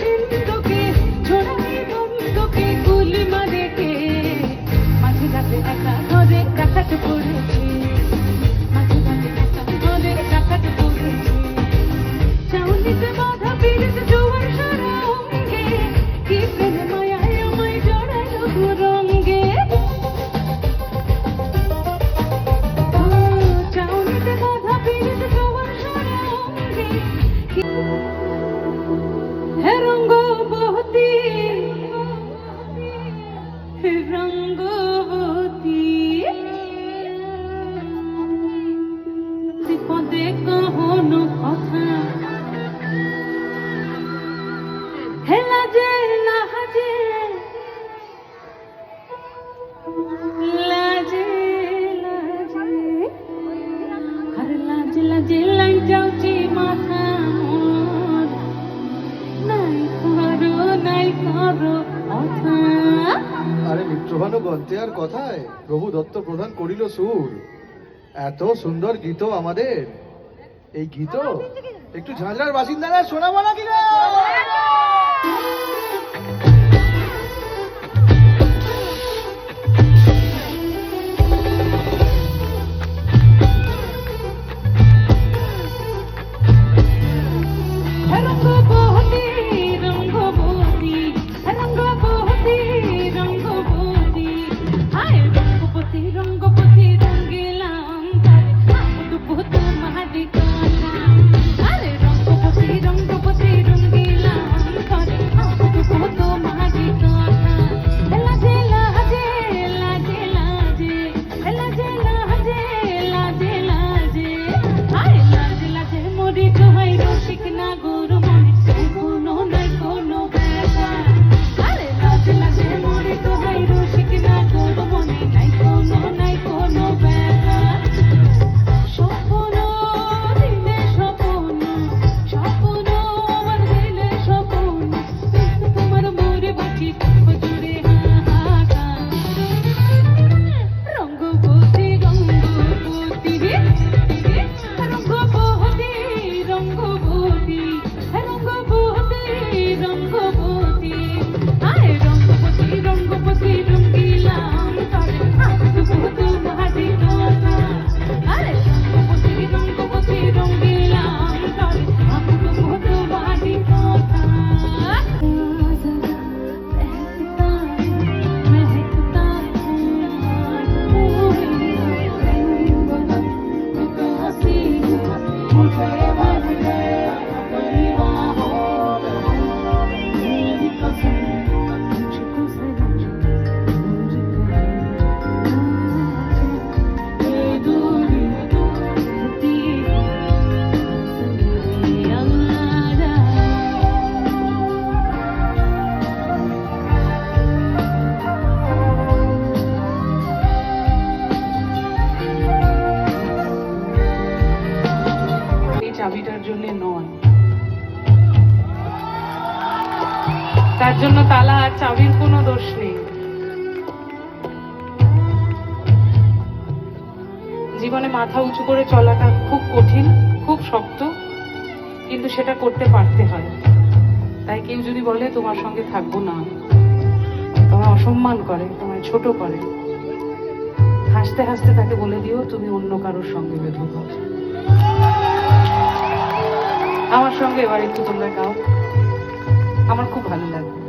Thank you. প্রভু প্রদান করিল সুর। এত সুন্দর গীত আমাদের। এই গীত? একটু ঝাঁঝরার বাসিন্দারা শোনাবো না রে? আর চাবির কোনো দোষ নেই। জীবনে মাথা উঁচু করে চলাটা খুব কঠিন, খুব শক্ত, কিন্তু সেটা করতে পারতে হয়। তাই কেউ যদি বলে, তোমার সঙ্গে থাকব না। তোমায় অসম্মান করে, তোমায় ছোট করে। হাসতে হাসতে তাকে বলে দিও, তুমি অন্য কারোর সঙ্গে বেঁধো আমার সঙ্গে এবার একটু তোমরা গাও আমার খুব ভালো লাগবে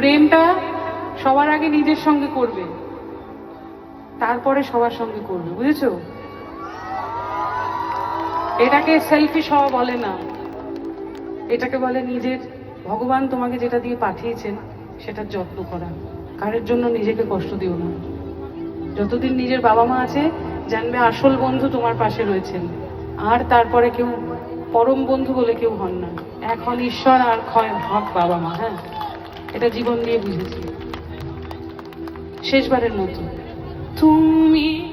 প্রেমটা সবার আগে নিজের সঙ্গে করবে, তারপরে সবার সঙ্গে করবে, বুঝেছ? এটাকে সেলফি সব বলে না। এটাকে বলে নিজের, ভগবান তোমাকে যেটা দিয়ে পাঠিয়েছেন, সেটার যত্ন করা। কারের জন্য নিজেকে কষ্ট দিও না। যতদিন নিজের বাবা মা আছে, জানবে আসল বন্ধু তোমার পাশে রয়েছেন। আর তারপরে কেউ পরম বন্ধু বলে কেউ হন না। এখন ঈশ্বর আর ক্ষয়, হক বাবা মা হ্যাঁ? এটা জীবন দিয়ে বুঝেছি। শেষবারের মতো। তুমি